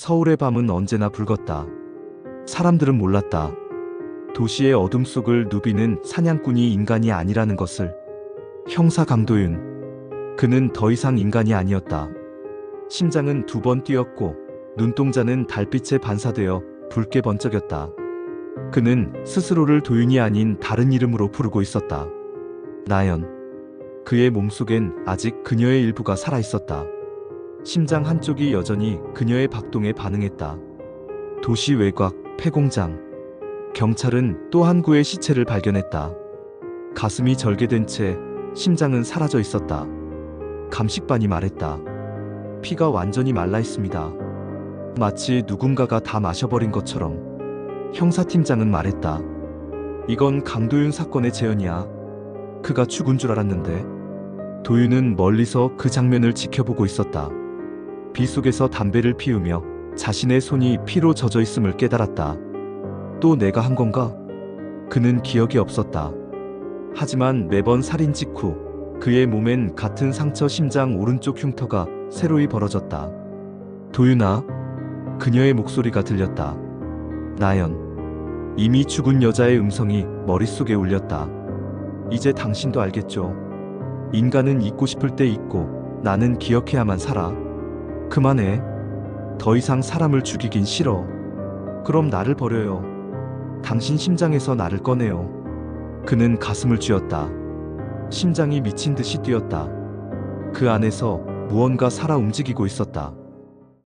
서울의 밤은 언제나 붉었다. 사람들은 몰랐다. 도시의 어둠 속을 누비는 사냥꾼이 인간이 아니라는 것을. 형사 강도윤. 그는 더 이상 인간이 아니었다. 심장은 두 번 뛰었고 눈동자는 달빛에 반사되어 붉게 번쩍였다. 그는 스스로를 도윤이 아닌 다른 이름으로 부르고 있었다. 나연. 그의 몸속엔 아직 그녀의 일부가 살아 있었다. 심장 한쪽이 여전히 그녀의 박동에 반응했다. 도시 외곽 폐공장. 경찰은 또 한 구의 시체를 발견했다. 가슴이 절개된 채 심장은 사라져 있었다. 감식반이 말했다. 피가 완전히 말라 있습니다. 마치 누군가가 다 마셔버린 것처럼. 형사팀장은 말했다. 이건 강도윤 사건의 재현이야. 그가 죽은 줄 알았는데. 도윤은 멀리서 그 장면을 지켜보고 있었다. 비 속에서 담배를 피우며 자신의 손이 피로 젖어 있음을 깨달았다. 또 내가 한 건가? 그는 기억이 없었다. 하지만 매번 살인 직후 그의 몸엔 같은 상처 심장 오른쪽 흉터가 새로이 벌어졌다. 도윤아, 그녀의 목소리가 들렸다. 나연, 이미 죽은 여자의 음성이 머릿속에 울렸다. 이제 당신도 알겠죠. 인간은 잊고 싶을 때 잊고 나는 기억해야만 살아. 그만해. 더 이상 사람을 죽이긴 싫어. 그럼 나를 버려요. 당신 심장에서 나를 꺼내요. 그는 가슴을 쥐었다. 심장이 미친 듯이 뛰었다. 그 안에서 무언가 살아 움직이고 있었다.